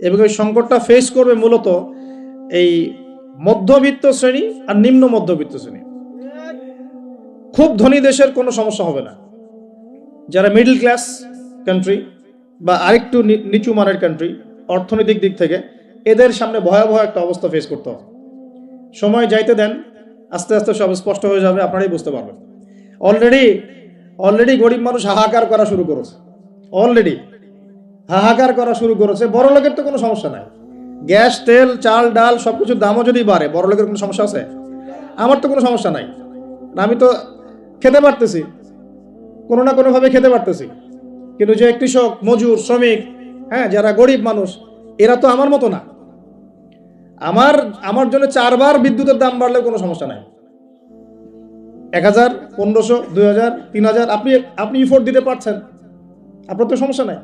এবং ওই সংকটটা ফেস করবে মূলত এই মধ্যবিত্ত শ্রেণি আর নিম্ন মধ্যবিত্ত শ্রেণি। খুব ধনী দেশের কোনো সমস্যা হবে না। যারা মিডল ক্লাস কান্ট্রি বা আরেকটু নিচু মানের কান্ট্রি অর্থনৈতিক দিক থেকে, এদের সামনে ভয়াবহ একটা অবস্থা ফেস করতে হবে। সময় যাইতে দেন, আস্তে আস্তে সব স্পষ্ট হয়ে যাবে, আপনারাই বুঝতে পারবেন। অলরেডি অলরেডি গরিব মানুষ হাহাকার করা শুরু করেছে। অলরেডি হাহাকার করা শুরু করেছে। বড় লোকের তো কোনো সমস্যা নাই। গ্যাস, তেল, চাল, ডাল সব কিছুর দামও যদি বাড়ে বড় লোকের কোনো সমস্যা আছে? আমার তো কোনো সমস্যা নাই। আমি তো খেতে পারতেছি। কোনো না কোনোভাবে খেতে পারতেছি। কিন্তু যে কৃষক, মজুর, শ্রমিক হ্যাঁ যারা গরিব মানুষ, এরা তো আমার মতো না। আমার আমার জন্য চারবার বিদ্যুতের দাম বাড়লে কোনো সমস্যা নাই। এক হাজার, পনেরোশো, দুই হাজার, তিন হাজার, আপনি আপনি ইফোর্ট দিতে পারছেন। আপনার তো সমস্যা নাই।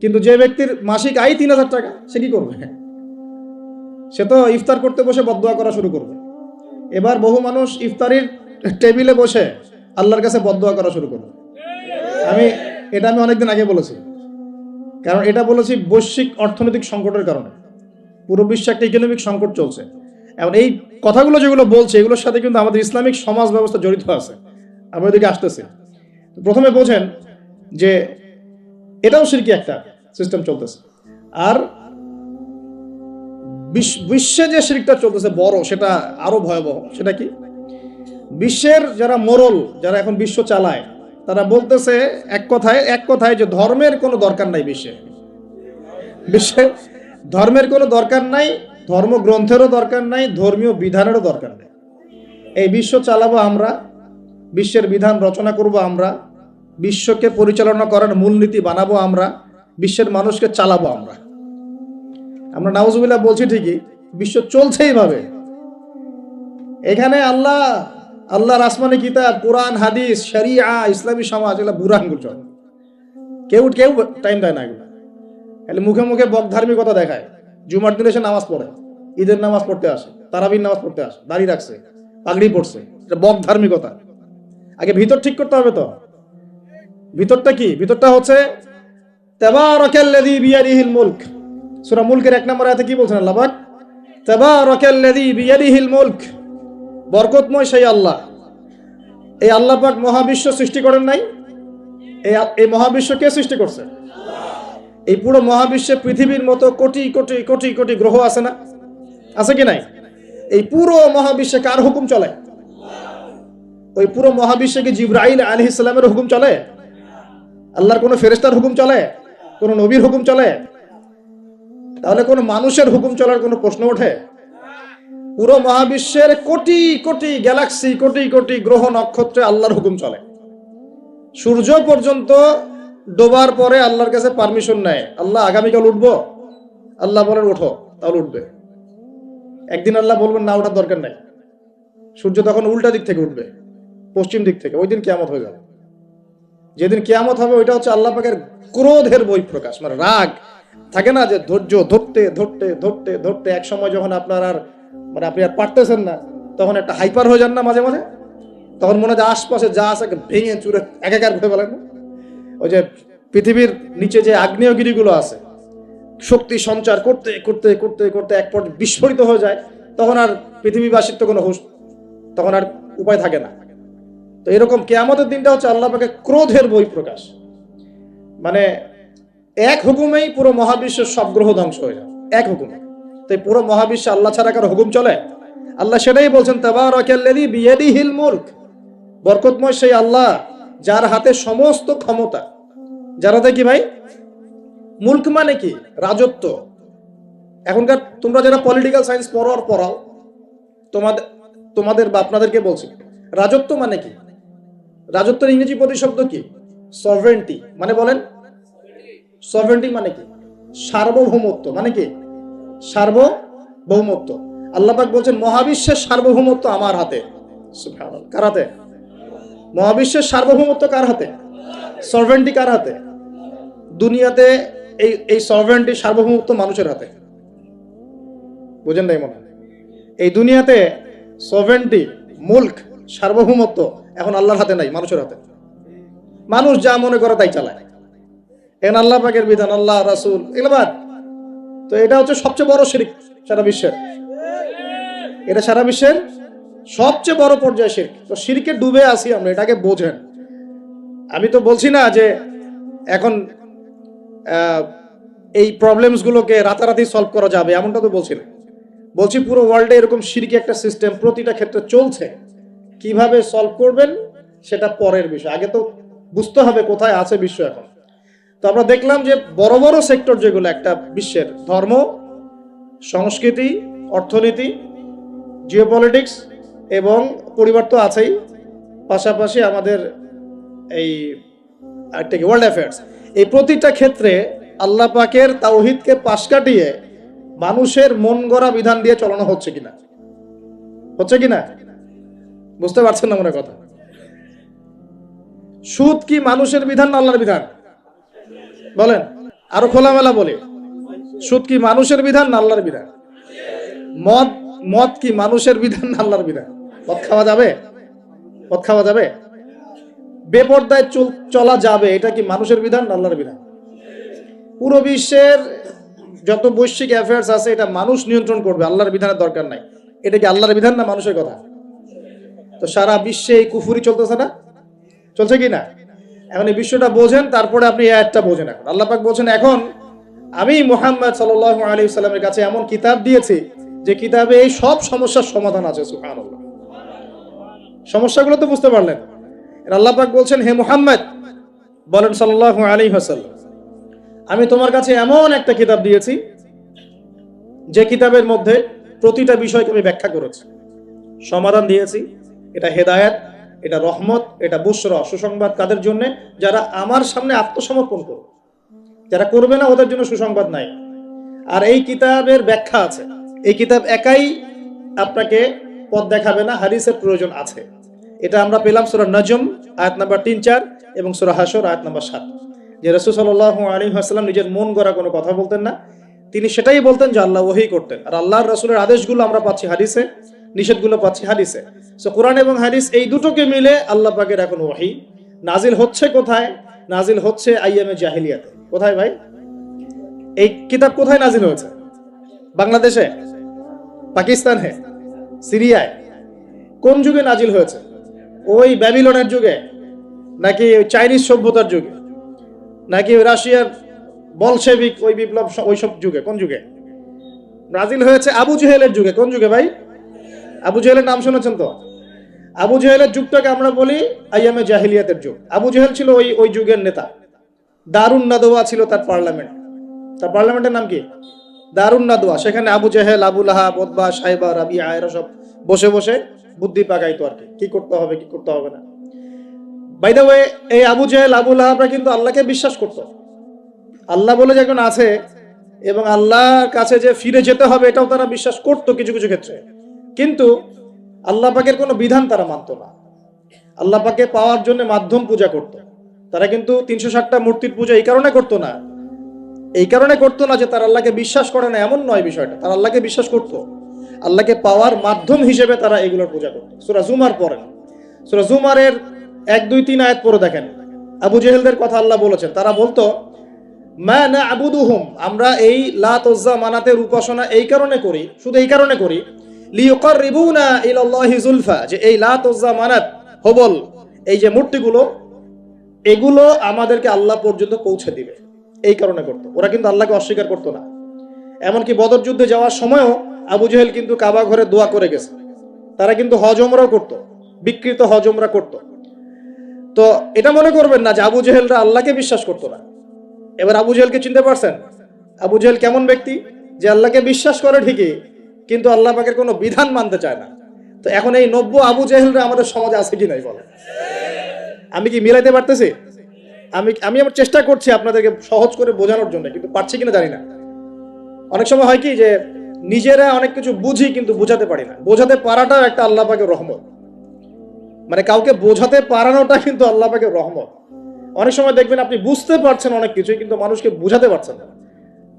কিন্তু যে ব্যক্তির মাসিক আয় তিন হাজার টাকা, সে কি করবে? সে তো ইফতার করতে বসে বদদোয়া করা শুরু করবে। এবার বহু মানুষ ইফতারির টেবিলে বসে আল্লাহর কাছে বদদোয়া করা শুরু করবে। আমি, এটা আমি অনেকদিন আগে বলেছি। কারণ এটা বলেছি বৈশ্বিক অর্থনৈতিক সংকটের কারণে। পুরো বিশ্বে একটা ইকোনমিক সংকট চলছে। এবং এই কথাগুলো যেগুলো বলছে, এগুলোর সাথে কিন্তু আমাদের ইসলামিক সমাজ ব্যবস্থা জড়িত আছে। আমরা ওদিকে আসতেছি। প্রথমে বোঝেন যে এটাও সিরকি একটা। সিস্টেম চলতেছে। আর বিশ্ব- যে শিরকটা চলতেছে বড়, সেটা আরও ভয়াবহ। সেটা কি? বিশ্বের যারা মোরল, যারা এখন বিশ্ব চালায়, তারা বলতেছে এক কথায় এক কথায় যে ধর্মের কোনো দরকার নাই বিশ্বে। বিশ্বে ধর্মের কোনো দরকার নাই, ধর্মগ্রন্থেরও দরকার নাই, ধর্মীয় বিধানেরও দরকার নেই। এই বিশ্ব চালাবো আমরা, বিশ্বের বিধান রচনা করব আমরা, বিশ্বকে পরিচালনা করার মূলনীতি বানাবো আমরা বিশ্বের মানুষকে চালাবো আমরা। আমরা নাউজুবিল্লাহ বলছি ঠিকই, বিশ্ব চলছে এইভাবে। এখানে আল্লাহ, আল্লাহর আসমানি কিতাব, কোরআন, হাদিস, শরিয়া, ইসলামী সমাজ, এগুলো বুড়া আঙ্গুল চলে। কেউ কেউ টাইম দেয় না এগুলো। খালি মুখে মুখে বক ধার্মিকতা দেখায়। জুমার দিনে এসে নামাজ পড়ে, ঈদের নামাজ পড়তে আসে, তারাবির নামাজ পড়তে আসে দাঁড়িয়ে রাখছে, পাগড়ি পড়ছে এটা বক ধার্মিকতা। আগে ভিতর ঠিক করতে হবে তো। ভিতরটা কি? ভিতরটা হচ্ছে মুলক। এক কি বলছেন মুলক। বরকতময় সেই আল্লাহ। এই মহাবিশ্ব সৃষ্টি করেন নাই। এই মহাবিশ্ব কে সৃষ্টি করছে? এই পুরো মহাবিশ্বে পৃথিবীর মতো কোটি কোটি কোটি কোটি গ্রহ আছে না? আছে কি নাই? এই পুরো মহাবিশ্বে কার হুকুম চলে? ওই পুরো মহাবিশ্বে কি জিব্রাইল আলহ ইসলামের হুকুম চলে? আল্লাহর কোনো ফেরেস্তার হুকুম চলে? কোনো নবীর হুকুম চলে? তাহলে কোনো মানুষের হুকুম চলার কোনো প্রশ্ন ওঠে? পুরো মহাবিশ্বের কোটি কোটি গ্যালাক্সি, কোটি কোটি গ্রহ নক্ষত্রে আল্লাহর হুকুম চলে। সূর্য পর্যন্ত ডোবার পরে আল্লাহর কাছে পারমিশন নেয়। আল্লাহ আগামীকাল উঠবো? আল্লাহ বলেন, ওঠো, তাহলে উঠবে। একদিন আল্লাহ বলবেন, না, ওঠার দরকার নাই। সূর্য তখন উল্টা দিক থেকে উঠবে, পশ্চিম দিক থেকে। ওই দিন কেমন হয়ে যাবে। যেদিন কেয়ামত হবে, ওইটা হচ্ছে আল্লাহ পাকের ক্রোধের বই প্রকাশ। মানে রাগ। থাকে না যে ধৈর্য ধরতে ধরতে ধরতে ধরতে এক সময় যখন আপনার আর মানে আপনি আর পারতেছেন না, তখন একটা হাইপার হয়ে যান না মাঝে মাঝে? তখন মনে হয় যে আশপাশে যা আছে ভেঙে চুরে একাকার ঘুরে ফেলেন? ওই যে পৃথিবীর নিচে যে আগ্নেয়গিরিগুলো আছে, শক্তি সঞ্চার করতে করতে করতে করতে এক পর বিস্ফোরিত হয়ে যায়, তখন আর পৃথিবীবাসীর তো কোনো হুশ, তখন আর উপায় থাকে না। তো এরকম কেয়ামতের দিনটা হচ্ছে আল্লাহ পাকে ক্রোধের বই প্রকাশ মানে এক হুকুমেই পুরো মহাবিশ্বের সব গ্রহ ধ্বংস হয়ে যায় এক হুকুমে। তো এই পুরো মহাবিশ্বে আল্লাহ ছাড়া কারও হুকুম চলে? আল্লাহ সেটাই বলছেন, তাবারাকাল্লাযী বিয়াদিহিল বরকতময় সেই আল্লাহ যার হাতে সমস্ত ক্ষমতা। যার হাতে কি ভাই, মুলক মানে কি? রাজত্ব। এখনকার তোমরা যারা পলিটিক্যাল সায়েন্স পড়ো আর পড়াও, তোমাদের তোমাদের বা আপনাদেরকে বলছি, রাজত্ব মানে কি? রাজত্বের ইংরেজি প্রতিশব্দ কি? সভরেন্টি মানে বলেন? সভরেন্টি মানে কি? সার্বভৌমত্ব মানে কি? সার্বভৌমত্ব। আল্লাহ পাক বলছেন, মহাবিশ্বের সার্বভৌমত্ব আমার হাতে। কার হাতে? মহাবিশ্বের সার্বভৌমত্ব কার হাতে? সভরেন্টি কার হাতে? দুনিয়াতে এই এই সভরেন্টি সার্বভৌমত্ব মানুষের হাতে। বুঝেন নাই মনে? এই দুনিয়াতে সভরেন্টি মুল্ক সার্বভৌমত্ব এখন আল্লাহর হাতে নাই, মানুষের হাতে। মানুষ যা মনে করে তাই চালায়। এখন আল্লাহ পাকের বিধান, আল্লাহ, রাসূল, এগুলো তো এটা হচ্ছে সবচেয়ে বড় শিরিক সারা বিশ্বের। এটা সারা বিশ্বের সবচেয়ে বড় পর্যায়ে শিরক। তো শিরকে ডুবে আছি আমরা, এটাকে বোঝেন। আমি তো বলছি না যে এখন এই প্রবলেমসগুলোকে রাতারাতি সলভ করা যাবে, এমনটা তো বলছি না। বলছি পুরো ওয়ার্ল্ডে এরকম সিরকি একটা সিস্টেম প্রতিটা ক্ষেত্রে চলছে। কীভাবে সলভ করবেন সেটা পরের বিষয়। আগে তো বুঝতে হবে কোথায় আছে বিশ্ব এখন। তো আমরা দেখলাম যে বড় বড় সেক্টর যেগুলো, একটা বিশ্বের ধর্ম, সংস্কৃতি, অর্থনীতি জিওপলিটিক্স এবং পরিবার তো আছেই। পাশাপাশি আমাদের এই একটা কি ওয়ার্ল্ড অ্যাফেয়ার্স এই প্রতিটা ক্ষেত্রে আল্লাহ পাকের তাওহিদকে পাশ কাটিয়ে মানুষের মন গড়া বিধান দিয়ে চলানো হচ্ছে কিনা? হচ্ছে কিনা? বুঝতে পারছেন না মনে কথা? সুদ কি মানুষের বিধান না আল্লাহর বিধান? বলেন, আরও খোলামেলা বলে। সুদ কি মানুষের বিধান না আল্লাহর বিধান? মদ মদ কি মানুষের বিধান না আল্লাহর বিধান? মদ খাওয়া যাবে? মদ খাওয়া যাবে? বেপর্দায় চল- যাবে, এটা কি মানুষের বিধান না আল্লাহর বিধান? পুরো বিশ্বের যত বৈশ্বিক অ্যাফেয়ার্স আছে, এটা মানুষ নিয়ন্ত্রণ করবে, আল্লাহর বিধানের দরকার নাই। এটা কি আল্লাহর বিধান না মানুষের কথা? তো সারা বিশ্বে এই কুফুরি চলতেছে না? চলছে কি না? এখন এই বিশ্বটা বোঝেন, তারপরে আপনি আয়াতটা বোঝেন এখন। আল্লাহ পাক বলছেন, এখন আমি মোহাম্মদ সাল্লাল্লাহু আলাইহি সাল্লামের কাছে এমন কিতাব দিয়েছি, যে কিতাবে এই সব সমস্যার সমাধান আছে, সুবহানাল্লাহ। সমস্যাগুলো তো বুঝতে পারলেন। এর আল্লাহ পাক বলছেন, হে মুহাম্মদ, বলেন সাল্লাল্লাহু আলাইহি ওয়াসাল্লাম, আমি তোমার কাছে এমন একটা কিতাব দিয়েছি, যে কিতাবের মধ্যে প্রতিটা বিষয়কে আমি ব্যাখ্যা করেছি, সমাধান দিয়েছি এটা হেদায়েত, এটা রহমত, এটা বুসরা, সুসংবাদ কাদের জন্য? যারা আমার সামনে আত্মসমর্পণ করবে। যারা করবে না, ওদের জন্য সুসংবাদ নাই। আর এই কিতাবের ব্যাখ্যা আছে। এই কিতাব একাই আপনাকে পথ দেখাবে না হারিসের প্রয়োজন আছে। এটা আমরা পেলাম সুরা নজম, আয়াত নাম্বার তিন, চার এবং সুরা হাসর আয়াত নাম্বার সাত। যে রসুল সাল্লাহ আলী হাসলাম নিজের মন গড়া কোনো কথা বলতেন না। তিনি সেটাই বলতেন যে আল্লাহ ওহি করতেন। আর আল্লাহর রসুলের আদেশগুলো আমরা পাচ্ছি হাদিসে। নিষেধগুলো পাচ্ছি হাদিসে। সো কোরআন এবং হাদিস এই দুটোকে মিলে আল্লাহ পাকের এখন ওহি নাজিল হচ্ছে কোথায়? নাজিল হচ্ছে আইএমএ জাহিলিয়াতে। কোথায় ভাই? এই কিতাব কোথায় নাজিল হয়েছে? বাংলাদেশে? পাকিস্তানে? সিরিয়ায়? কোন যুগে নাজিল হয়েছে? ওই ব্যাবিলনের যুগে? নাকি ওই চাইনিজ সভ্যতার যুগে? নাকি রাশিয়ার বলশেবিক ওই বিপ্লব ওইসব যুগে? কোন যুগে? ব্রাজিল হয়েছে আবু জেহেলের যুগে। কোন যুগে ভাই? আবু জেহেলের নাম শুনেছেন তো? আবু জেহেলের যুগটাকে আমরা বলি আইয়ামে জাহিলিয়াতের যুগ। আবু জেহেল ছিল ওই ওই যুগের নেতা। দারুণ নাদোয়া ছিল তার পার্লামেন্ট। তার পার্লামেন্টের নাম কি? দারুণ নাদোয়া সেখানে আবু জেহেল, আবু লাহা বদবা সাইবা রাবি আয়রা সব বসে বসে বুদ্ধি পাকাইতো আর কি। করতে হবে, কি করতে হবে না। বাই দ্য ওয়ে এই আবু জেহেল, আবু লাহাবরা কিন্তু আল্লাহকে বিশ্বাস করতো। আল্লাহ বলে যে একজন আছে এবং আল্লাহর কাছে যে ফিরে যেতে হবে, এটাও তারা বিশ্বাস করতো কিছু কিছু ক্ষেত্রে। কিন্তু আল্লাহ পাকের কোনো বিধান তারা মানতো না। আল্লাহ পাকে পাওয়ার জন্য মাধ্যম পূজা করত। তারা কিন্তু তিনশো ষাটটা মূর্তির পূজা এই কারণে করতো না। এই কারণে করতো না যে তারা আল্লাহকে বিশ্বাস করে না, এমন নয় বিষয়টা। তারা আল্লাহকে বিশ্বাস করতো। আল্লাহকে পাওয়ার মাধ্যম হিসেবে তারা এগুলোর পূজা করতো। সুরা জুমার পড়েন সুরা জুমারের এক, দুই, তিন আয়াত পরে দেখেন। আবু জেহেলদের কথা আল্লাহ বলেছেন। তারা বলতো না আবুদুহুম আমরা এই লাত ওজ্জা মানাতের উপাসনা এই কারণে করি, শুধু এই কারণে করি লিয়ুকাররিবুনা ইলাল্লাহি যুলফা যে এই লাত ওজ্জা মানাত হবল, এই যে মূর্তিগুলো, এগুলো আমাদেরকে আল্লাহ পর্যন্ত পৌঁছে দিবে। এই কারণে করতো। ওরা কিন্তু আল্লাহকে অস্বীকার করতো না। এমনকি বদর যুদ্ধে যাওয়ার সময়ও আবু জেহেল কিন্তু কাবা ঘরে দোয়া করে গেছে। তারা কিন্তু হজমরাও করতো, বিকৃত হজমরা করতো। তো এটা মনে করবেন না যে আবু জেহেলরা আল্লাহকে বিশ্বাস করতো না। এবার আবু জেহেলকে চিনতে পারছেন? আবু জেহেল কেমন ব্যক্তি? যে আল্লাহকে বিশ্বাস করে ঠিকই কিন্তু আল্লাহ পাকের কোনো বিধান মানতে চায় না। তো এখন এই নব্য আবু জেহেলরা আমাদের সমাজে আছে কি নাই বলে? আমি কি মিলাইতে পারতেছি? আমি আমি আমার চেষ্টা করছি আপনাদেরকে সহজ করে বোঝানোর জন্য, কিন্তু পারছি কিনা জানি না। অনেক সময় হয় কি যে নিজেরা অনেক কিছু বুঝি কিন্তু বোঝাতে পারি না। বোঝাতে পারাটাও একটা আল্লাহ পাকের রহমত। মানে কাউকে বোঝাতে পারানোটা কিন্তু আল্লাহ পাকের রহমত। অনেক সময় দেখবেন আপনি বুঝতে পারছেন অনেক কিছুই, কিন্তু মানুষকে বোঝাতে পারছেন না।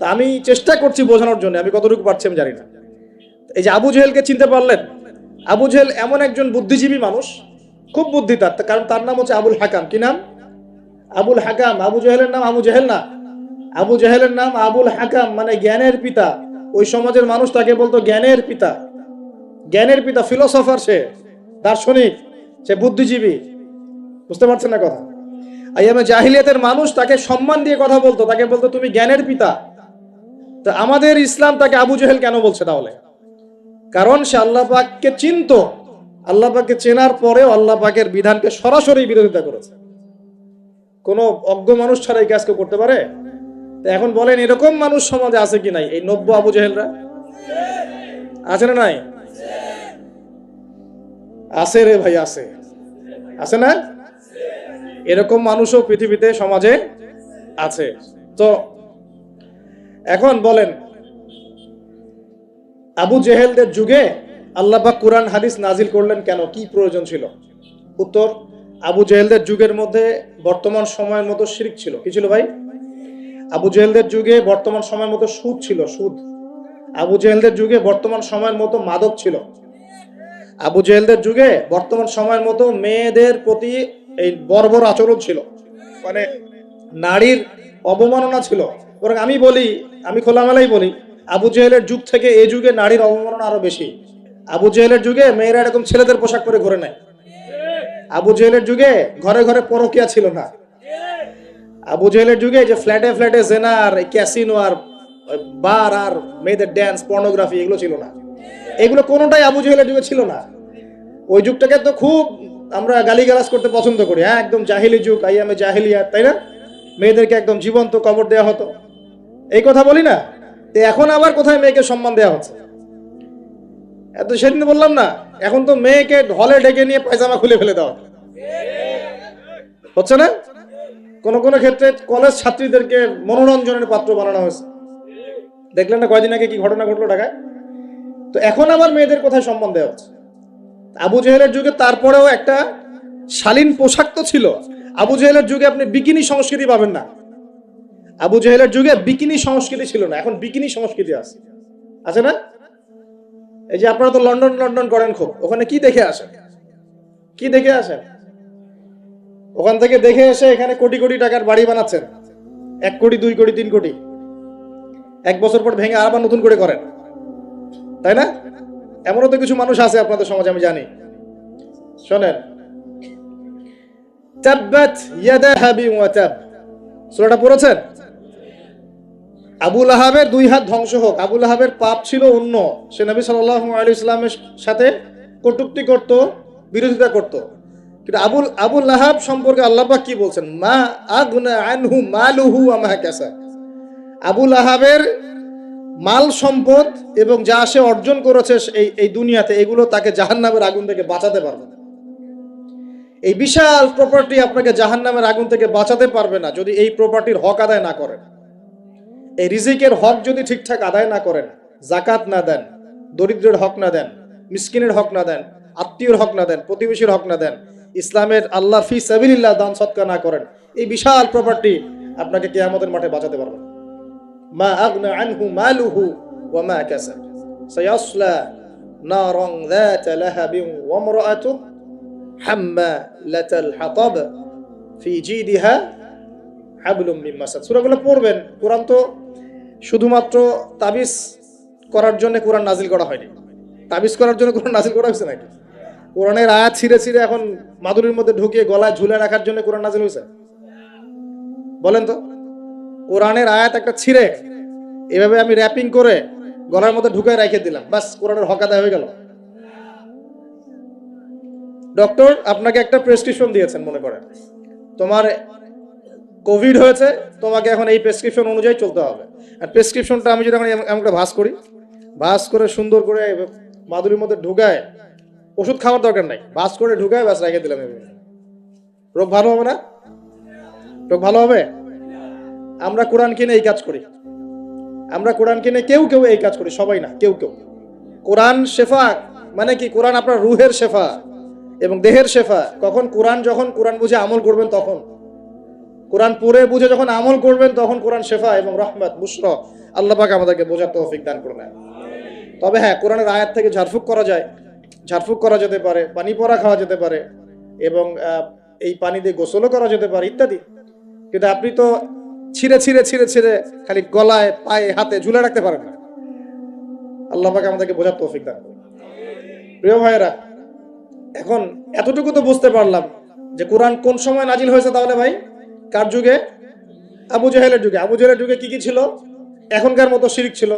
তা আমি চেষ্টা করছি বোঝানোর জন্য, আমি কতটুকু পারছি আমি জানি না। এই যে আবু জেহেলকে চিনতে পারলেন? আবু জেহেল এমন একজন বুদ্ধিজীবী মানুষ, খুব বুদ্ধি তার কারণ তার নাম হচ্ছে আবুল হাকাম। কি নাম? আবুল হাকাম। আবু জেহেলের নাম আবু জেহেল না? আবু জাহেলের নাম আবুল হাকাম মানে জ্ঞানের পিতা। ওই সমাজের মানুষ তাকে বলতো জ্ঞানের পিতা। জ্ঞানের পিতা ফিলোসফার সে, দার্শনিক, সে বুদ্ধিজীবী। বুঝতে পারছেন না কথা? আইয়ামে জাহিলিয়াতের মানুষ, তাকে সম্মান দিয়ে কথা বলতো। তাকে বলতো, তুমি জ্ঞানের পিতা। তো আমাদের ইসলাম তাকে আবু জহেল কেন বলছে তাহলে? কারণ সে আল্লাহ পাককে চিনত। আল্লাহ পাককে চেনার পরেও আল্লাহ পাকের বিধানকে সরাসরি বিরোধিতা করেছে। কোন অজ্ঞ মানুষ ছাড়া এই কাজ কেউ করতে পারে? এখন বলেন, এরকম মানুষ সমাজে আছে কি নাই? এই নব্য আবু জেহেলরা? আছে না নাই? আছে রে ভাই, আছে। আছে না? এরকম মানুষও পৃথিবীতে সমাজে আছে। তো এখন বলেন আবু জেহেলদের যুগে আল্লাপাক কোরআন, হাদিস নাজিল করলেন কেন? কি প্রয়োজন ছিল? উত্তর, আবু জেহেলদের যুগের মধ্যে বর্তমান সময়ের মতো শিরিক ছিল। কি ছিল ভাই? আবু জেহেলদের যুগে বর্তমান সময়ের মতো সুদ ছিল, সুদ। আবু জেহেলদের যুগে বর্তমান সময়ের মতো মাদক ছিল। আবু জেহেলদের যুগে বর্তমান সময়ের মতো মেয়েদের প্রতি এই বর্বর আচরণ ছিল। মানে নারীর অবমাননা ছিল। বরং আমি বলি, আমি খোলামেলাই বলি আবু জেহেলের যুগ থেকে এই যুগে নারীর অবমাননা আরও বেশি। আবু জেহেলের যুগে মেয়েরা এরকম ছেলেদের পোশাক পরে ঘুরে নেয়। আবু জেহেলের যুগে ঘরে ঘরে পরকিয়া ছিল না। আবু জেহেলের যুগে যে ফ্ল্যাটে ফ্ল্যাটে জেনা আর ক্যাসিনো আর বার আর মেয়েদের ড্যান্স পর্নোগ্রাফি এগুলো ছিল না। এগুলো কোনোটাই আবু জেহেলের যুগে ছিল না। ওই যুগটাকে তো খুব আমরা গালিগালাজ করতে পছন্দ করি হ্যাঁ? একদম জাহিলি যুগ, আই আইয়ামে জাহিলিয়া তাই না? মেয়েদেরকে একদম জীবন্ত কবর দেওয়া হতো। এই কথা বলি না? তো এখন আবার কোথায় মেয়েকে সম্মান দেওয়া হচ্ছে? এত সেদিন বললাম না, এখন তো মেয়েকে ঢলে ডেকে নিয়ে পায়জামা খুলে ফেলে দেওয়া হচ্ছে না? কোন কোন ক্ষেত্রে কলেজ ছাত্রীদেরকে মনোরঞ্জনের পাত্র বানানো হয়েছে। দেখলেন না কয়দিন আগে কি ঘটনা ঘটলো ঢাকায়? তো এখন আবার মেয়েদের কোথায় সম্মান দেওয়া হচ্ছে? আবু জেহেলের যুগে তারপরেও একটা শালীন পোশাক তো ছিল। আবু জেহেলের যুগে আপনি বিকিনি সংস্কৃতি পাবেন না। আবু জেহেলের যুগে বিকিনি সংস্কৃতি ছিল না, এখন বিকিনি সংস্কৃতি আছে। আছে না? এই যে আপনারা তো লন্ডন লন্ডন করেন খুব, ওখানে কি দেখে আসেন? কি দেখে আসেন? ওখান থেকে দেখে এসে এখানে কোটি কোটি টাকার বাড়ি বানাচ্ছেন। এক কোটি, দুই কোটি, তিন কোটি। এক বছর পর ভেঙে আবার নতুন করে করেন। তাই না? এমনও তো কিছু মানুষ আছে আপনাদের সমাজে, আমি জানি। শোনেন। তাব্বাত ইয়াদা হাবি ওয়া সূরাটা পড়েছেন? আবুল আহাবের দুই হাত ধ্বংস হোক। আবুল আহাবের পাপ ছিল অন্য। সে নবী সাল্লাল্লাহু আলাইহি ইসলামের সাথে কটুক্তি করত, বিরোধিতা করত। কিন্তু আবুল আবুল আহাব সম্পর্কে আল্লাহ পাক কি বলছেন? মা আনহু মালুহু আমা আবুল আহাবের মাল সম্পদ এবং যা সে অর্জন করেছে এই এই দুনিয়াতে, এগুলো তাকে জাহান্নামের আগুন থেকে বাঁচাতে পারবে না। এই বিশাল প্রপার্টি আপনাকে জাহান্নামের আগুন থেকে বাঁচাতে পারবে না যদি এই প্রপার্টির হক আদায় না করেন। এই রিজিকের হক যদি ঠিকঠাক আদায় না করেন জাকাত না দেন, দরিদ্রের হক না দেন, মিসকিনের হক না দেন, আত্মীয়র হক না দেন, প্রতিবেশীর হক না দেন, ইসলামের আল্লাহ ফি সাবিল্লাহ দান সৎকা না করেন, এই বিশাল প্রপার্টি আপনাকে কেয়ামতের মাঠে বাঁচাতে পারবে। মা আগনা আনহু মালুহু ওয়া মা কাসাব। সায়াসলা নারং যাতা লাহাবিন ওয়া আমরাতুহু হাম্মালাতাল হাতাব ফি জিদিহা আবুলুম মাসাদ সুরাগুলো পড়বেন। কোরআন তো শুধুমাত্র তাবিজ করার জন্য কোরআন নাজিল করা হয়নি। তাবিজ করার জন্য কোরআন নাজিল করা হয়েছে নাকি? কোরআনের আয়াত ছিঁড়ে ছিঁড়ে এখন মাদুরির মধ্যে ঢুকিয়ে গলায় ঝুলে রাখার জন্য কোরআন নাজিল হয়েছে। বলেন তো। কোরআনের আয়াত একটা ছিঁড়ে। এভাবে আমি র্যাপিং করে গলার মধ্যে ঢুকে রেখে দিলাম। বাস, কোরআনের হকাদা হয়ে গেল। ডক্টর, আপনাকে একটা প্রেসক্রিপশন দিয়েছেন মনে করেন। তোমার কোভিড হয়েছে, তোমাকে এখন এই প্রেসক্রিপশন অনুযায়ী চলতে হবে। আর প্রেসক্রিপশনটা আমি যদি এখন এমন করে ভাস করি ভাস করে সুন্দর করে মাদুরির মধ্যে ঢুকায়, ওষুধ খাওয়ার দরকার নাই। ভাস করে ঢুকায় বাস রেখে দিলাম। রোগ ভালো হবে না? রোগ ভালো হবে? আমরা কোরআন কিনে এই কাজ করি। আমরা কোরআন কিনে কেউ কেউ এই কাজ করি, সবাই না, কেউ কেউ। কোরআন শেফা মানে কি? কোরআন আপনার রুহের শেফা এবং দেহের শেফা। কখন কোরআন যখন কোরআন বুঝে আমল করবেন তখন। কোরআন পড়ে বুঝে যখন আমল করবেন, তখন কোরআন শেফা এবং রহমত বুসর আল্লাহ পাক আমাদেরকে বোঝার তৌফিক দান করে নেয় তবে হ্যাঁ কোরআনের আয়াত থেকে ঝাড়ফুঁক করা যায়। ঝাড়ফুঁক করা যেতে পারে, পানি পরা খাওয়া যেতে পারে এবং এই পানি দিয়ে গোসলও করা যেতে পারে ইত্যাদি। কিন্তু আপনি তো ছিঁড়ে ছিঁড়ে ছিঁড়ে ছিঁড়ে খালি গলায়, পায়ে, হাতে ঝুলে রাখতে পারেন না। আল্লাহ পাকে আমাদেরকে বোঝার তৌফিক দান করুন। প্রিয় ভাইয়েরা, এখন এতটুকু তো বুঝতে পারলাম যে কোরআন কোন সময় নাজিল হয়েছে তাহলে ভাই? কার যুগে? আবু জাহেলের যুগে। আবু জাহেলের যুগে কি কি ছিল? এখনকার মতো শিরিক ছিল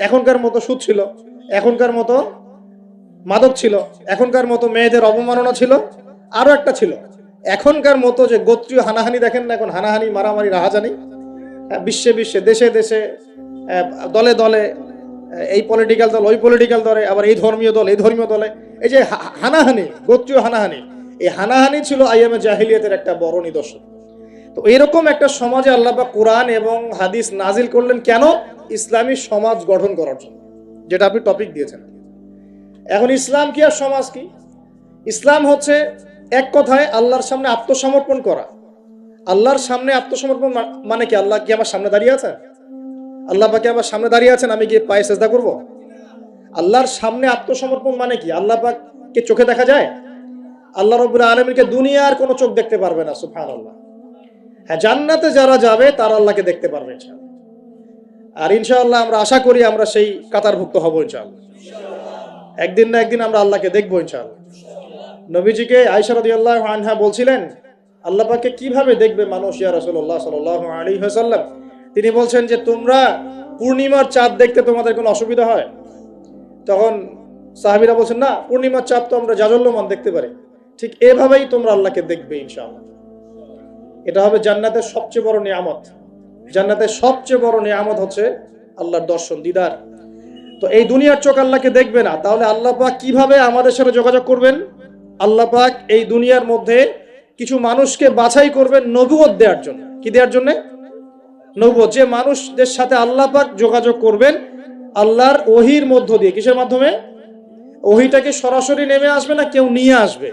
এখনকার মতো সুদ ছিল এখনকার মতো মাদক ছিল এখনকার মতো মেয়েদের অবমাননা ছিল আরও একটা ছিল। এখনকার মতো যে গোত্রীয় হানাহানি দেখেন না এখন হানাহানি মারামারি রাহাজানি হ্যাঁ, বিশ্বে বিশ্বে দেশে দেশে দলে দলে এই পলিটিক্যাল দল ওই পলিটিক্যাল দলে আবার এই ধর্মীয় দল এই ধর্মীয় দলে। এই যে হানাহানি গোত্রীয় হানাহানি এই হানাহানি ছিল আইএমএ জাহিলিয়াতের একটা বড় নিদর্শন। তো এরকম একটা সমাজে আল্লাহ পাক কোরআন এবং হাদিস নাজিল করলেন কেন? ইসলামী সমাজ গঠন করার জন্য, যেটা আপনি টপিক দিয়েছেন। এখন ইসলাম কি আর সমাজ কি? ইসলাম হচ্ছে এক কথায় আল্লাহর সামনে আত্মসমর্পণ করা। আল্লাহর সামনে আত্মসমর্পণ মানে কি? আল্লাহ কি আমার সামনে দাঁড়িয়ে আছেন? আল্লাহ পাকে আমার সামনে দাঁড়িয়ে আছেন? আমি গিয়ে পায়ে চেষ্টা করব? আল্লাহর সামনে আত্মসমর্পণ মানে কি? আল্লাহ চোখে দেখা যায়? আল্লাহ রবুল্লা আলমীকে দুনিয়ার কোনো চোখ দেখতে পারবে না সুফান আল্লাহ হ্যাঁ জান্নাতে যারা যাবে, তারা আল্লাহকে দেখতে পারবে আর ইনশাআল্লাহ আমরা আশা করি আমরা সেই কাতারভুক্ত হব, ইনশাআল্লাহ। একদিন না একদিন আমরা আল্লাহকে দেখব, ইনশাআল্লাহ। নবীজিকে আয়সা রাদিয়াল্লাহু আনহা বলছিলেন, আল্লাহ পাককে কীভাবে দেখবে মানুষ, ইয়া রাসূলুল্লাহ সাল্লাল্লাহু আলাইহি ওয়াসাল্লাম? তিনি বলছেন যে, তোমরা পূর্ণিমার চাঁদ দেখতে তোমাদের কোনো অসুবিধা হয়? তখন সাহাবীরা বলছেন, না, পূর্ণিমার চাঁদ তো আমরা জাজল্যমান দেখতে পারি। ঠিক এভাবেই তোমরা আল্লাহকে দেখবে, ইনশাআল্লাহ। এটা হবে জান্নাতের সবচেয়ে বড় নিয়ামত। জান্নাতের সবচেয়ে বড় নিয়ামত হচ্ছে আল্লাহর দর্শন, দিদার। তো এই দুনিয়ার চোখ আল্লাহকে দেখবে না, তাহলে আল্লাহ পাক কীভাবে আমাদের সাথে যোগাযোগ করবেন? আল্লাহ পাক এই দুনিয়ার মধ্যে কিছু মানুষকে বাছাই করবেন নবুয়ত দেওয়ার জন্য। কি দেওয়ার জন্য? নবুয়ত। যে মানুষদের সাথে আল্লাহ পাক যোগাযোগ করবেন, আল্লাহর ওহির মধ্য দিয়ে। কিসের মাধ্যমে? ওহিটাকে সরাসরি নেমে আসবে না, কেউ নিয়ে আসবে।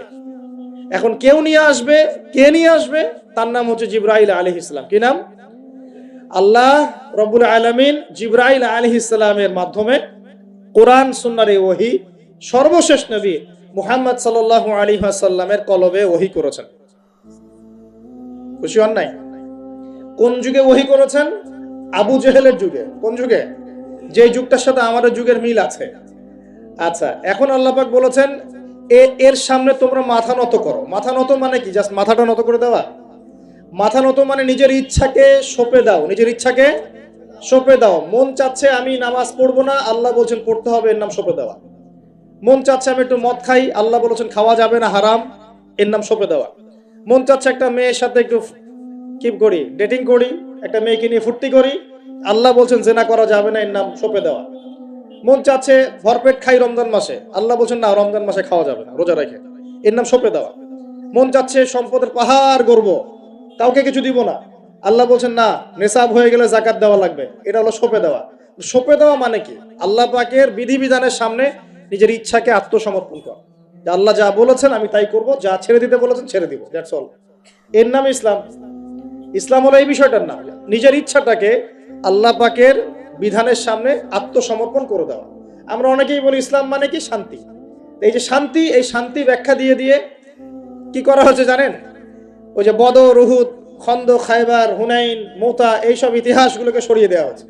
এখন কেউ নিয়ে আসবে, কে নিয়ে আসবে? তার নাম হচ্ছে জিব্রাইল আলী ইসলাম কি নাম? আল্লাহ রব্বুল আলমিন জিব্রাইল আলী ইসলামের মাধ্যমে কোরআন সুন্নার ওহি সর্বশেষ নবী মুহাম্মদ সাল্লাহ আলী সাল্লামের কলবে ওহি করেছেন। খুশি হন কোন যুগে ওহি করেছেন? আবু জেহেলের যুগে। কোন যুগে? যে যুগটার সাথে আমাদের যুগের মিল আছে। আচ্ছা এখন আল্লাপাক বলেছেন এর সামনে তোমরা মাথা নত করো। মাথা নত মানে কি? জাস্ট মাথাটা নত করে দেওয়া? মাথা নত মানে নিজের ইচ্ছাকে সঁপে দাও। নিজের ইচ্ছাকে সঁপে দাও। মন চাচ্ছে আমি নামাজ পড়ব না, আল্লাহ বলছেন পড়তে হবে, এর নাম সঁপে দেওয়া। মন চাচ্ছে আমি একটু মদ খাই, আল্লাহ বলেছেন খাওয়া যাবে না, হারাম, এর নাম সঁপে দেওয়া। মন চাচ্ছে একটা মেয়ের সাথে একটু কি করি ডেটিং করি, একটা মেয়েকে নিয়ে ফুর্তি করি, আল্লাহ বলছেন জেনা করা যাবে না, এর নাম সঁপে দেওয়া। মন চাচ্ছে ভরপেট খাই রমজান মাসে, আল্লাহ বলছেন না, রমজান মাসে খাওয়া যাবে না, রোজা রেখে, এর নাম সঁপে দেওয়া। মন চাচ্ছে সম্পদের পাহাড় গর্ব কাউকে কিছু দিব না। আল্লাহ বলছেন, না, নেশাব হয়ে গেলে জাকাত দেওয়া লাগবে। এটা হলো সঁপে দেওয়া। সঁপে দেওয়া মানে কি? আল্লাহ পাকের বিধিবিধানের সামনে নিজের ইচ্ছাকে আত্মসমর্পণ কর। আল্লাহ যা বলেছেন, আমি তাই করব, যা ছেড়ে দিতে বলেছেন, ছেড়ে দিব। দ্যাটস অল এর নাম ইসলাম। ইসলাম হলো এই বিষয়টার নাম। নিজের ইচ্ছাটাকে আল্লাহ পাকের বিধানের সামনে আত্মসমর্পণ করে দেওয়া। আমরা অনেকেই বলি, ইসলাম মানে কি? শান্তি। এই যে শান্তি, এই শান্তি ব্যাখ্যা দিয়ে দিয়ে কি করা হচ্ছে জানেন? ওই যে বদর রুহুদ খন্দ খাইবার হুনাইন, মোতা, এইসব ইতিহাসগুলোকে সরিয়ে দেওয়া হচ্ছে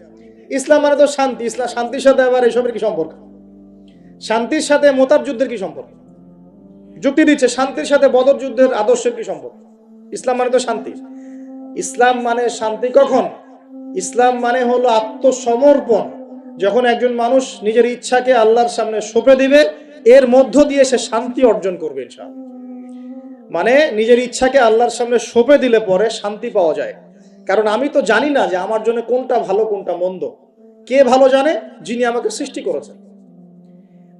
ইসলাম মানে তো শান্তি। ইসলাম শান্তির সাথে আবার এইসবের কি সম্পর্ক? শান্তির সাথে মোতার যুদ্ধের কি সম্পর্ক? যুক্তি দিচ্ছে, শান্তির সাথে বদর যুদ্ধের আদর্শের কি সম্পর্ক? ইসলাম মানে তো শান্তি। ইসলাম মানে শান্তি কখন? ইসলাম মানে হলো আত্মসমর্পণ। যখন একজন মানুষ নিজের ইচ্ছাকে আল্লাহর সামনে সঁপে দিবে, এর মধ্য দিয়ে সে শান্তি অর্জন করবে, ইনশাআল্লাহ। মানে নিজের ইচ্ছাকে আল্লাহর সামনে সঁপে দিলে পরে শান্তি পাওয়া যায়। কারণ আমি তো জানি না যে আমার জন্য কোনটা ভালো, কোনটা মন্দ। কে ভালো জানে? যিনি আমাকে সৃষ্টি করেছেন।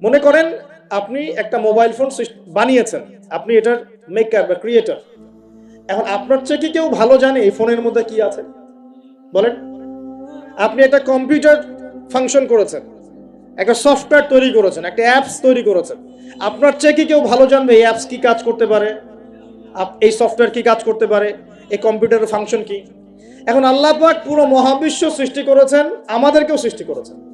মনে করেন, আপনি একটা মোবাইল ফোন বানিয়েছেন। আপনি এটার মেকার বা ক্রিয়েটার এখন আপনার চেয়ে কি কেউ ভালো জানে এই ফোনের মধ্যে কি আছে? বলেন। আপনি একটা কম্পিউটার ফাংশন করেছেন। একটা সফটওয়্যার তৈরি করেছেন। একটা অ্যাপস তৈরি করেছেন। আপনার চেয়ে কি কেউ ভালো জানবে এই অ্যাপস কি কাজ করতে পারে? এই সফটওয়্যার কি কাজ করতে পারে? এই কম্পিউটারের ফাংশন কি? এখন আল্লাহ পাক পুরো মহাবিশ্ব সৃষ্টি করেছেন, আমাদেরকেও সৃষ্টি করেছেন।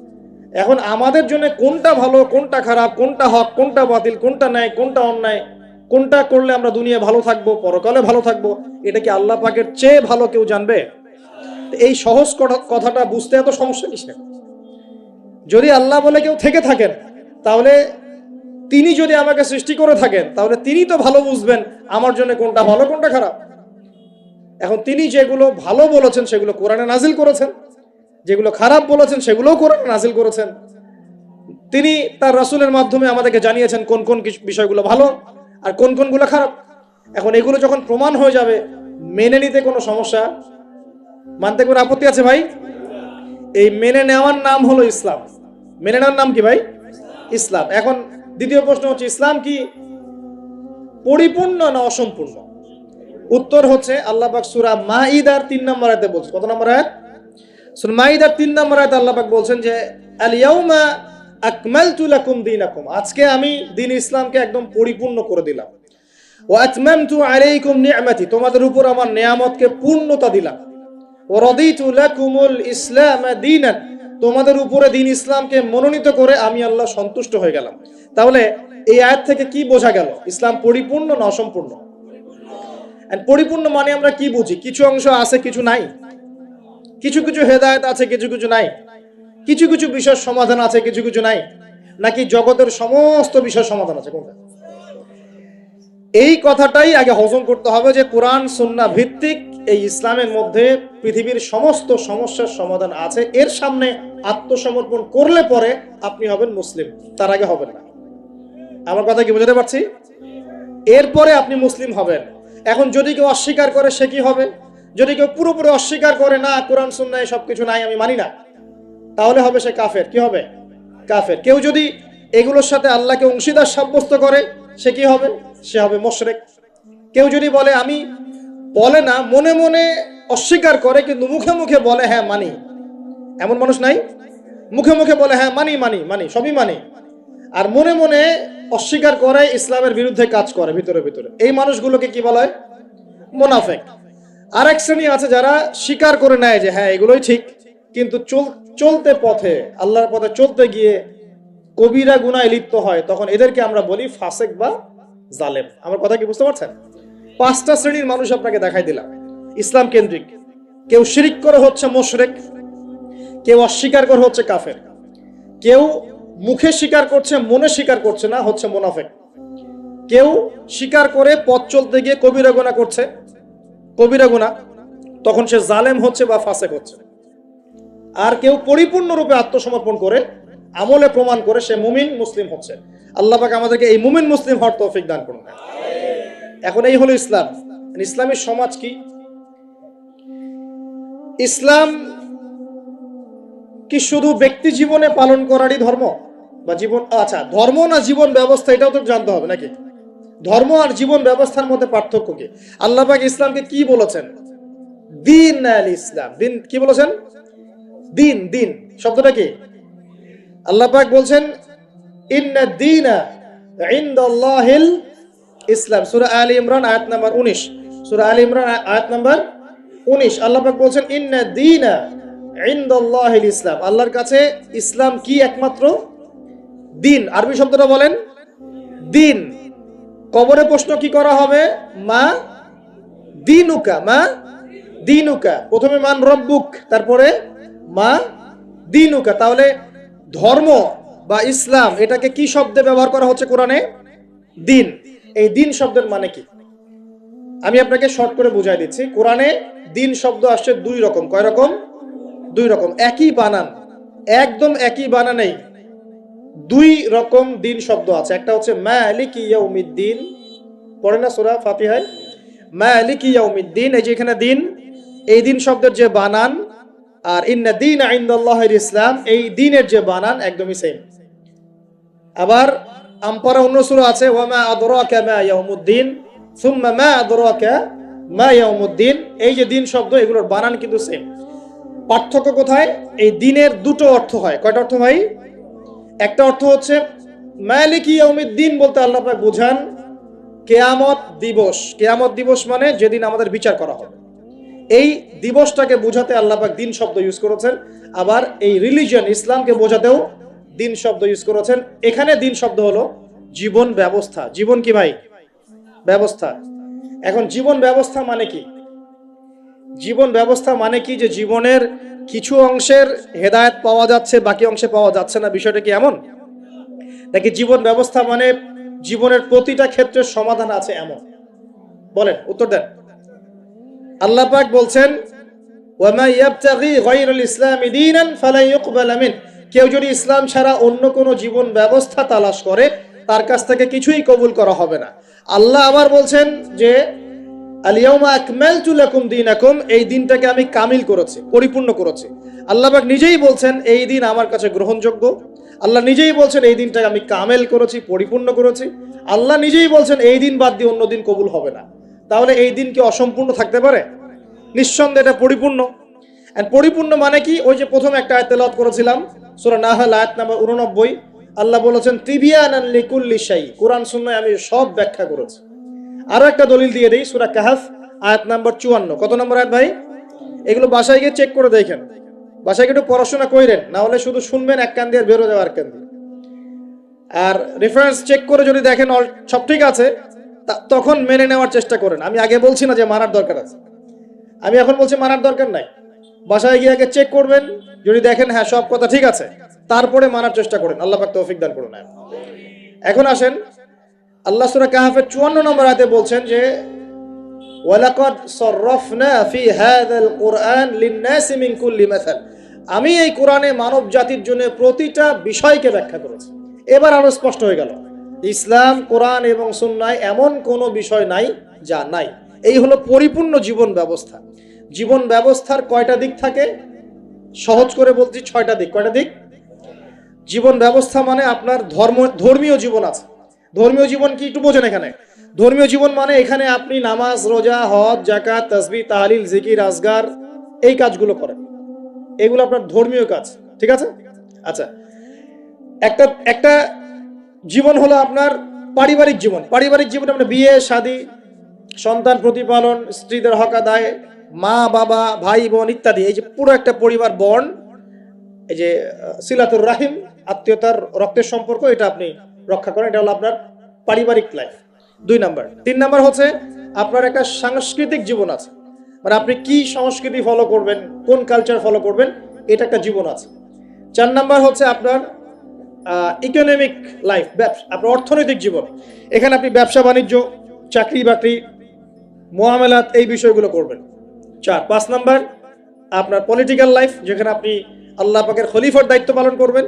এখন আমাদের জন্য কোনটা ভালো, কোনটা খারাপ, কোনটা হক, কোনটা বাতিল, কোনটা ন্যায়, কোনটা অন্যায়, কোনটা করলে আমরা দুনিয়া ভালো থাকব, পরকালে ভালো থাকব, এটা কি আল্লাহ পাকের চেয়ে ভালো কেউ জানবে? এই সহজ কথা- কথাটা বুঝতে এত সমস্যা কিসের? যদি আল্লাহ বলে কেউ থেকে থাকেন, তাহলে তিনি যদি আমাকে সৃষ্টি করে থাকেন, তাহলে তিনি তো ভালো বুঝবেন আমার জন্য কোনটা ভালো, কোনটা খারাপ। এখন তিনি যেগুলো ভালো বলেছেন, সেগুলো কোরআনে নাজিল করেছেন। যেগুলো খারাপ বলেছেন, সেগুলোও কোরআনে নাজিল করেছেন। তিনি তার রাসূলের মাধ্যমে আমাদেরকে জানিয়েছেন কোন কোন বিষয়গুলো ভালো আর কোন, কোনগুলো খারাপ। এখন এগুলো যখন প্রমাণ হয়ে যাবে, মেনে নিতে কোনো সমস্যা? মানতে কোনো আপত্তি আছে ভাই? এই মেনে নেওয়ার নাম হলো ইসলাম। মেনে নেওয়ার নাম কি ভাই? ইসলাম। এখন দ্বিতীয় প্রশ্ন হচ্ছে, ইসলাম কি পরিপূর্ণ না অসম্পূর্ণ? উত্তর হচ্ছে, আল্লাহ পাক সূরা মাইদার তিন নম্বর আয়াতে বলছে। কত নম্বর আয়াত? সূরা তিন নম্বর আয়াতে আল্লাহ বলছেন যে আল ইয়াউমা আকমালতু লাকুম দীনাকুম। আজকে আমি দিন ইসলামকে একদম পরিপূর্ণ করে দিলাম। ওয়া আতমামতু আলাইকুম নি'মাতি। তোমাদের উপর আমার নিয়ামতকে পূর্ণতা দিলাম। ওয়া রাদিতু লাকুমুল ইসলাম দীনান। তোমাদের উপরে দিন ইসলামকে মনোনীত করে আমি আল্লাহ সন্তুষ্ট হয়ে গেলাম। তাহলে এই আয়াত থেকে কি বোঝা গেল? ইসলাম পরিপূর্ণ না অসম্পূর্ণ? পরিপূর্ণ মানে আমরা কি বুঝি? কিছু অংশ আছে, কিছু নাই? কিছু কিছু হেদায়েত আছে, কিছু কিছু নাই? কিছু কিছু বিষয়ের সমাধান আছে, কিছু কিছু নাই? নাকি জগতের সমস্ত বিষয়ের সমাধান আছে? এই কথাটাই আগে হজম করতে হবে যে কোরআন সুন্না ভিত্তিক এই ইসলামের মধ্যে পৃথিবীর সমস্ত সমস্যার সমাধান আছে। এর সামনে আত্মসমর্পণ করলে পরে আপনি হবেন মুসলিম। তার আগে হবেন না। আমার কথা কি বোঝাতে পারছি? এরপরে আপনি মুসলিম হবেন। এখন যদি কেউ অস্বীকার করে, সে কি হবে? যদি কেউ পুরোপুরি অস্বীকার করে, না, কোরআন সুন্নায় সবকিছু নাই, আমি মানি না। তাহলে হবে সে কাফের। কি হবে? কাফের। কেউ যদি এগুলোর সাথে আল্লাহকে অংশীদার সাব্যস্ত করে, সে কি হবে? সে হবে মোশরেক। কেউ যদি বলে, আমি, বলে না, মনে মনে অস্বীকার করে কিন্তু মুখে মুখে বলে হ্যাঁ মানি। এমন মানুষ নাই? মুখে মুখে বলে হ্যাঁ মানি মানি মানি, সবই মানি। আর মনে মনে অস্বীকার করে ইসলামের বিরুদ্ধে কাজ করে ভিতরে ভিতরে। এই মানুষগুলোকে কি বলা হয়? মোনাফেক। আরেক শ্রেণি আছে যারা স্বীকার করে নেয় যে হ্যাঁ এগুলোই ঠিক। কিন্তু চল, চলতে পথে, আল্লাহর পথে চলতে গিয়ে কবিরা গুনায় লিপ্ত হয়, তখন এদেরকে আমরা বলি ফাসেক বা জালেম। আমার কথা কি বুঝতে পারছেন? পাঁচটা শ্রেণির মানুষ আপনাকে দেখাই দিলাম। ইসলাম কেন্দ্রিক। কেউ শিরিক করে হচ্ছে মোশরেক, কেউ অস্বীকার করে হচ্ছে কাফের। কেউ মুখে স্বীকার করছে, মনে স্বীকার করছে না, হচ্ছে মোনাফেক। কেউ স্বীকার করে পথ চলতে গিয়ে কবিরা গুণা করছে, কবিরা গুণা তখন সে জালেম হচ্ছে বা ফাসেক হচ্ছে। আর কেউ পরিপূর্ণরূপে আত্মসমর্পণ করে, আমলে প্রমাণ করে সে মুমিন মুসলিম হচ্ছে। আল্লাহ পাক আমাদেরকে এই মুমিন মুসলিম হওয়ার তৌফিক দান করুন। এখন এই হলো ইসলাম। ইসলামী সমাজ কি? ইসলাম কি শুধু ব্যক্তি জীবনে পালন করারই ধর্ম? বা জীবন আচ্ছা ধর্ম না জীবন ব্যবস্থা এটাও তো জানতে হবে নাকি? ধর্ম আর জীবন ব্যবস্থার মধ্যে পার্থক্য কি? আল্লাহবাক ইসলামকে কি বলেছেন? দিন ইসলাম। দিন কি বলেছেন? দিন দিন। শব্দটা কি? আল্লাহ পাক বলছেন ইসলাম। সুরা আলী ইমরান, আয়াত নাম্বার উনিশ। সুরা আলী ইমরান, আয়াত নাম্বার 19 আল্লাহ পাক বলছেন, ইন্না দিনা ইনদাল্লাহিল ইসলাম। আল্লাহর কাছে ইসলাম কি একমাত্র? দিন। আরবি শব্দটা বলেন, দিন। কবরে প্রশ্ন কি করা হবে? মা দিনুকা মা দিনুকা। প্রথমে মান রব্বুক, তারপরে মা দিনুকা। তাহলে ধর্ম বা ইসলাম, এটাকে কি শব্দে ব্যবহার করা হচ্ছে কোরআনে? দিন। এই দিন শব্দের মানে কি? আমি আপনাকে শর্ট করে বুঝাই দিচ্ছি। কোরআনে দিন শব্দ আসছে দুই রকম। কয় রকম? দুই রকম। একই বানান। একদম একই বানানেই দুই রকম দিন শব্দ আছে। একটা হচ্ছে মালিক ইয়াউমিদ্দিন। পড়ে না সূরা ফাতিহায়? মালিক ইয়াউমিদ্দিন, এই যে এখানে দিন, এই দিন শব্দের যে বানান, আর ইন্না দিন ইনদাল্লাহির ইসলাম, এই দিনের যে বানান একদমই সেম আবার আমপারা অন্য সূরা আছে, ওয়া মা আদরাকা মা ইয়াউমুদ্দিন। সুম্মা মা আদরাকা মা ইয়াউমুদ্দিন। এই যে দিন শব্দ, এগুলোর বানান কিন্তু সেম পার্থক্য কোথায়? এই দিনের দুটো অর্থ হয়। কয়টা অর্থ ভাই? একটা অর্থ হচ্ছে মালিক দিন বলতে আল্লাহ পাক বোঝান, কেয়ামত দিবস। কেয়ামত দিবস মানে যেদিন আমাদের বিচার করা হবে। এই দিবসটাকে বোঝাতে আল্লাপাক দিন শব্দ ইউজ করেছেন। আবার এই রিলিজিয়ন ইসলামকে বোঝাতেও দিন শব্দ ইউজ করেছেন। এখানে দিন শব্দ হলো জীবন ব্যবস্থা। জীবন কি ভাই? ব্যবস্থা। এখন জীবন ব্যবস্থা মানে কি? জীবন ব্যবস্থা মানে কি? যে জীবনের কিছু অংশের হেদায়েত পাওয়া যাচ্ছে, বাকি অংশে পাওয়া যাচ্ছে না। বিষয়টা কি এমন? নাকি জীবন ব্যবস্থা মানে জীবনের প্রতিটা ক্ষেত্রে সমাধান আছে এমন? বলেন, উত্তর দেন। আল্লাহ পাক বলছেন কেউ যদি ইসলাম ছাড়া অন্য কোনো জীবন ব্যবস্থা তালাশ করে, তার কাছ থেকে কিছুই কবুল করা হবে না। আল্লাহ আবার বলছেন যে আলিয়াউমা আকমালতু লাকুম দীনাকুম এই দিনটাকে আমি কামিল করেছি, পরিপূর্ণ করেছি। আল্লাহবাক নিজেই বলছেন, এই দিন আমার কাছে গ্রহণযোগ্য আল্লাহ নিজেই বলছেন, এই দিনটাকে আমি কামেল করেছি, পরিপূর্ণ করেছি আল্লাহ নিজেই বলছেন, এই দিন বাদ দিয়ে অন্য দিন কবুল হবে না তাহলে এই দিন কি অসম্পূর্ণ থাকতে পারে? নিঃসন্দেহে এটা পরিপূর্ণ। পরিপূর্ণ মানে কি? ওই যে প্রথম একটা আয়াত তেলাওয়াত করেছিলাম, সূরা নাহল, আয়াত নাম্বার 89 আল্লাহ বলেছেন, তিবিয়ানান লিকুল্লি কোরআন সুন্নায় আমি সব ব্যাখ্যা করেছি। আরও একটা দলিল দিয়ে দিই, সুরা কাহাফ, আয়াত নাম্বার 54 কত নম্বর আয়াত ভাই? এগুলো বাসায় গিয়ে চেক করে দেখেন। বাসায় একটু পড়াশোনা কইরেন, না হলে শুধু শুনবেন এক কান দিয়ে বেরো যাবে আর কান দিয়ে। আর রেফারেন্স চেক করে যদি দেখেন সব ঠিক আছে তখন মেনে নেওয়ার চেষ্টা করেন। আমি আগে বলছি না যে মানার দরকার আছে। আমি এখন বলছি মানার দরকার নাই। বাসায় গিয়ে আগে চেক করবেন, যদি দেখেন হ্যাঁ সব কথা ঠিক আছে। তারপরে মানার চেষ্টা করেন। আল্লাহ পাক তৌফিক দান করুন। এখন আসেন, আল্লাহ সূরা কাহাফের 54 নম্বর আয়াতে বলছেন যে, ওয়ালাকাদ সররাফনা ফি হাযাল কুরআন লিন-নাসি মিন কুল্লি মাসাল। আমি এই কোরআনে মানব জাতির জন্য প্রতিটা বিষয়কে ব্যাখ্যা করেছি। এবার আরও স্পষ্ট হয়ে গেল। ইসলাম, কোরআন এবং সুন্নায় এমন কোনো বিষয় নাই যা নাই। এই হলো পরিপূর্ণ জীবন ব্যবস্থা। জীবন ব্যবস্থার কয়টা দিক থাকে? সহজ করে বলছি ছয়টা দিক। কয়টা দিক? জীবন ব্যবস্থা মানে আপনার ধর্ম, ধর্মীয় জীবন আছে। ধর্মীয় জীবন কি একটু বোঝেন এখানে। ধর্মীয় জীবন মানে এখানে আপনি নামাজ, রোজা, হজ জাকাত তসবি তাহলিল, জিকির, আজগার এই কাজগুলো করেন। এগুলো আপনার ধর্মীয় কাজ, ঠিক আছে? আচ্ছা একটা একটা জীবন হলো আপনার পারিবারিক জীবন। পারিবারিক জীবনে আপনার বিয়ে, শাদী, সন্তান প্রতিপালন, স্ত্রীদের হক আদায় মা, বাবা, ভাই, বোন ইত্যাদি, এই যে পুরো একটা পরিবার বর্ণ, এই যে সিলাতুর রাহিম, আত্মীয়তার রক্তের সম্পর্ক, এটা আপনি রক্ষা করেন, এটা হলো আপনার পারিবারিক লাইফ দুই নাম্বার। তিন নাম্বার হচ্ছে, আপনার একটা সাংস্কৃতিক জীবন আছে। মানে আপনি কি সংস্কৃতি ফলো করবেন, কোন কালচার ফলো করবেন, এটা একটা জীবন আছে। চার নাম্বার হচ্ছে আপনার ইকোনমিক লাইফ ব্যবসা, আপনার অর্থনৈতিক জীবন। এখানে আপনি ব্যবসা, বাণিজ্য চাকরি বাকরি মোয়ামেলাত এই বিষয়গুলো করবেন। চার, পাঁচ নাম্বার, আপনার পলিটিক্যাল লাইফ যেখানে আপনি আল্লাহ পাকের খলিফার দায়িত্ব পালন করবেন।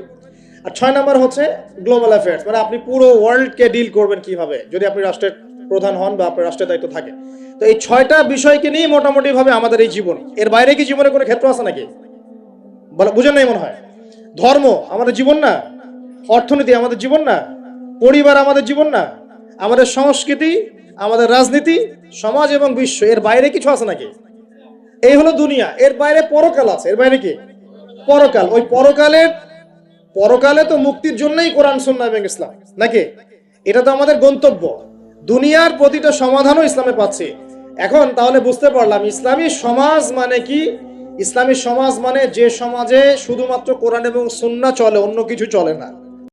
আর ছয় নাম্বার হচ্ছে গ্লোবাল অ্যাফেয়ার্স মানে আপনি পুরো ওয়ার্ল্ডকে ডিল করবেন কীভাবে, যদি আপনি রাষ্ট্রের প্রধান হন বা আপনার রাষ্ট্রের দায়িত্ব থাকে। তো এই ছয়টা বিষয়কে নিয়ে মোটামুটিভাবে আমাদের এই জীবন, এর বাইরে কি জীবনে কোনো ক্ষেত্র আছে নাকি? বুঝেন নাই মনে হয়? ধর্ম আমাদের জীবন না, অর্থনীতি আমাদের জীবন না, পরিবার আমাদের জীবন না, আমাদের সংস্কৃতি, আমাদের রাজনীতি, সমাজ এবং বিশ্ব, এর বাইরে কিছু আছে নাকি? এই হলো দুনিয়া। এর বাইরে পরকাল আছে। এর বাইরে কি? পরকাল। ওই পরকালের, পরকালে তো মুক্তির জন্যই কোরআন, সুন্নাহ এবং ইসলাম, নাকি? এটা তো আমাদের গন্তব্য। দুনিয়ার প্রতিটা সমাধানও ইসলামে পাচ্ছি। এখন তাহলে বুঝতে পারলাম, ইসলামী সমাজ মানে কি? ইসলামী সমাজ মানে যে সমাজে শুধুমাত্র কোরআন এবং সুন্না চলে, অন্য কিছু চলে না।